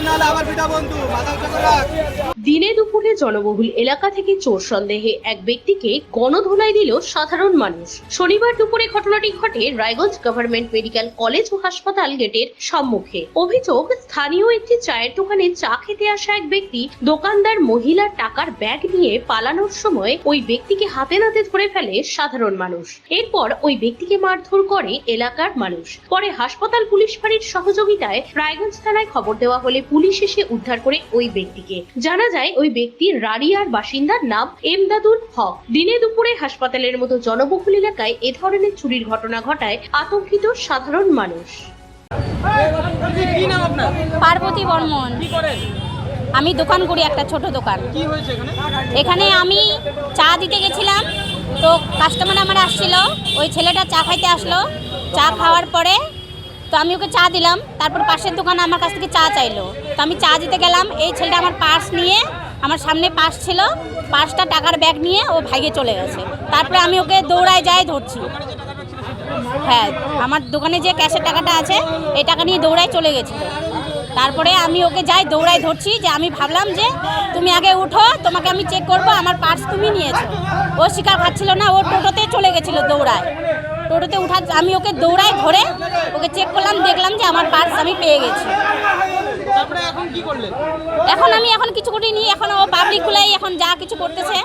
নাহলে আবার পিটা বন্ধু মাথা উঁচু রাখ দিনে দুপুরে জনবহুল এলাকা থেকে চোর সন্দেহে এক ব্যক্তিকে গণধোলাই দিল সাধারণ মানুষ। শনিবার দুপুরে ঘটনাটি ঘটে রায়গঞ্জ গভর্নমেন্ট মেডিকেল কলেজ ও হাসপাতাল গেটের সম্মুখে। অভিযোগ, স্থানীয় একটি চায়ের দোকানে চা খেতে আসা এক ব্যক্তি দোকানদার মহিলা টাকার ব্যাগ নিয়ে পালানোর সময় ওই ব্যক্তিকে হাতে নাতে ধরে ফেলে সাধারণ মানুষ। এরপর ওই ব্যক্তিকে মারধর করে এলাকার মানুষ। পরে হাসপাতাল পুলিশ ফাঁড়ির সহযোগিতায় রায়গঞ্জ থানায় খবর দেওয়া হলে পুলিশ এসে উদ্ধার করে ওই ব্যক্তিকে। জানা যায় ওই ব্যক্তি রাড়িয়ার বাসিন্দার নাম এমদাদুল হক। দিনে দুপুরে হাসপাতালের মতো জনবহুল এলাকায় এ ধরনের চুরির ঘটনা ঘটায় আতঙ্কিত সাধারণ মানুষ। পার্বতী বর্মন। আমি দোকান করি একটা ছোট দোকান। এখানে আমি চা দিতে গেছিলাম, তো কাস্টমার আমার আসছিল, ওই ছেলেটা চা খাইতে আসলো। চা খাওয়ার পরে তো আমি ওকে চা দিলাম, তারপর পাশের দোকানে আমার কাছ থেকে চা চাইলো। তো আমি চা দিতে গেলাম, এই ছেলেটা আমার পার্স নিয়ে, আমার সামনে পার্স ছিল, পার্সটা টাকার ব্যাগ নিয়ে ও ভাইগে চলে গেছে। তারপরে আমি ওকে দৌড়ায় যাই ধরছি। হ্যাঁ আমার দোকানে যে ক্যাশের টাকাটা আছে, এই টাকা নিয়ে দৌড়ায় চলে গেছিল। তারপরে আমি ওকে যাই দৌড়ায় ধরছি, যে আমি ভাবলাম যে তুমি আগে উঠো, তোমাকে আমি চেক করব, আমার পার্স তুমি নিয়েছো। ও শিকার খাচ্ছিল না, ও টোটোতে চলে গেছিল দৌড়ায়। টোটোতে উঠা আমি ওকে দৌড়াই ধরে ওকে চেক করলাম দেখলাম যে আমার পার্স আমি পেয়ে গেছি। এখন আমি এখন কিছু করিনি এখন ও পাবলিকগুলাই এখন যা কিছু করতেছে।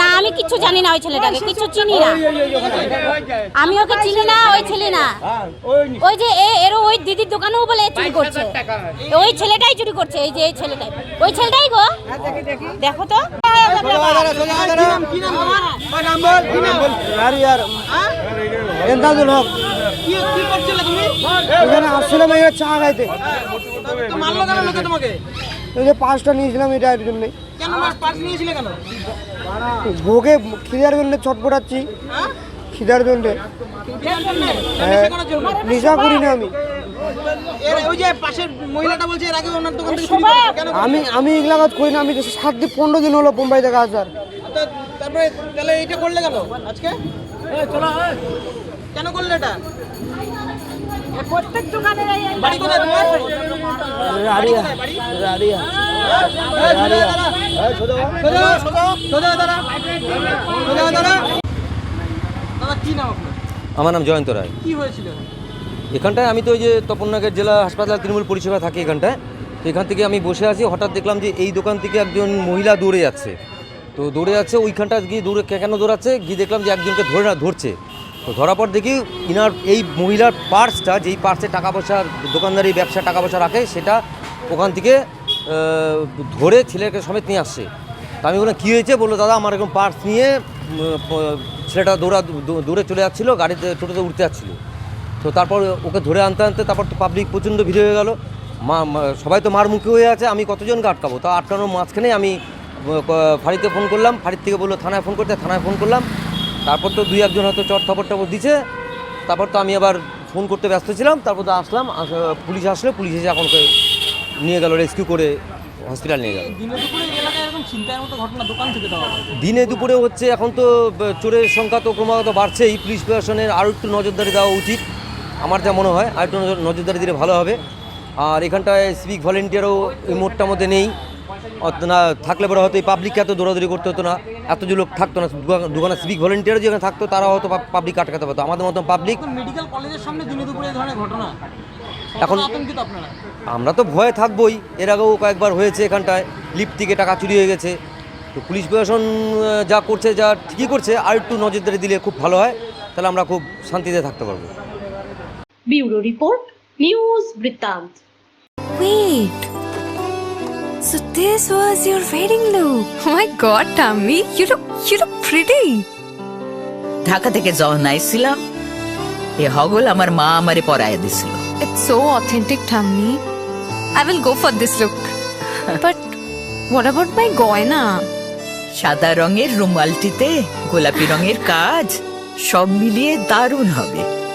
না আমি কিছু জানি না ওই ছেলেটাকে কিছু চিনি না। আমি ওকে চিনি না ওই ছেলে না। ওই যে এরও ওই দিদির দোকানেও বলে চুরি করছে। ওই ছেলেটাই চুরি করছে এই যে এই ছেলেটাই। ওই ছেলেটাই গো। দেখো তো। এন্দাজুল হক। এখানে আসছিলাম এই চা খাইতে। এই যে পাঁচটা নিয়েছিলাম জন্য। ভোগে খিদার জন্য ছটপটাচ্ছি। খিদার জন্য? হ্যাঁ, জন্য? নেশা করি না আমি। এর ওই যে পাশের মহিলাটা বলছে এর আগে ওনার দোকান থেকে চুরি করেছে। কেন আমি আমি এগুলা কাজ করি না আমি সাত দিন পনেরো দিন হলো বোম্বাই থেকে আসার। তারপরে তাহলে এইটা করলে কেন? আজকে? কেন করলে এটা? বাড়ি কোথায় রাড়িয়া রাড়িয়া আমার নাম জয়ন্ত রায়। কি হয়েছিল? এখানটায় আমি তো ওই যে তপননগর জেলা হাসপাতাল তৃণমূল পরিষেবা থাকি এখানটায়। তো এখান থেকে আমি বসে আছি, হঠাৎ দেখলাম যে এই দোকান থেকে একজন মহিলা দৌড়ে যাচ্ছে। তো দৌড়ে যাচ্ছে, ওইখানটা গিয়ে দৌড়ে কেন দৌড়াচ্ছে? গিয়ে দেখলাম যে একজনকে ধরে না, ধরছে। তো ধরার পর দেখি ইনার, এই মহিলার পার্সটা, যেই পার্সে টাকা পয়সা, দোকানদারি ব্যবসা টাকা পয়সা রাখে, সেটা ওখান থেকে ধরে ছেলেকে সমেত নিয়ে আসছে। তা আমি বললাম, কী হয়েছে? বলল, দাদা, আমার এরকম পার্স নিয়ে ছেলেটা দৌড়া, দৌড়ে চলে যাচ্ছিল, গাড়িতে, টোটোতে উঠতে যাচ্ছিল। তো তারপর ওকে ধরে আনতে আনতে তারপর তো পাবলিক প্রচণ্ড ভিড় হয়ে গেল। মা সবাই তো মার মুখে হয়ে আছে আমি কতজনকে আটকাবো? তা আটকানোর মাঝখানে আমি ফাঁড়িতে ফোন করলাম ফাঁড়ির থেকে বলল থানায় ফোন করতে থানায় ফোন করলাম। তারপর তো দুই একজন হয়তো চট থাপড় টাপড় দিছে। তারপর তো আমি আবার ফোন করতে ব্যস্ত ছিলাম তারপর তো আসলাম আস- পুলিশ আসলে পুলিশ এসে এখন নিয়ে গেল রেস্কিউ করে হসপিটাল নিয়ে গেল। দিনে দুপুরে হচ্ছে এখন তো চোরের সংখ্যা তো ক্রমাগত বাড়ছেই পুলিশ প্রশাসনের আরও একটু নজরদারি দেওয়া উচিত। আমার যা মনে হয় আর একটু নজর- নজরদারি দিলে ভালো হবে। আর এখানটায় সিভিক ভলেন্টিয়ারও এই মোড়টার মধ্যে নেই। না থাকলে পরে হয়তো এই পাবলিককে এত দৌড়াদৌড়ি করতে হতো না। এত যে লোক থাকতো না দোকান- দোকানে সিভিক ভলেন্টিয়ারও যেখানে থাকতো তারা হয়তো পাবলিক আটকাতে পারতো। আমাদের মতন পাবলিক মেডিকেল কলেজের সামনে দিনে দুপুরে এই ধরনের ঘটনা। এখন- আমরা তো ভয়ে থাকবোই। এর আগেও কয়েকবার হয়েছে এখানটায়। লিফট থেকে টাকা চুরি হয়ে গেছে। তো পুলিশ প্রশাসন যা করছে যা ঠিকই করছে আর একটু নজরদারি দিলে খুব ভালো হয়। তাহলে আমরা খুব শান্তিতে থাকতে পারব। ব্যুরো রিপোর্ট নিউজ বৃত্তান্ত Wait. So this was your wedding look. Oh my god, Tammy, you look you look pretty. Dhaka থেকে যখন আইছিলাম এ হগল আমার মা আমারে পরায় দিছিল It's so authentic, Tammy. I will go for this look. but what about my goina? সাদা রঙের রুমালটিতে গোলাপি রঙের কাজ সব মিলিয়ে দারুণ হবে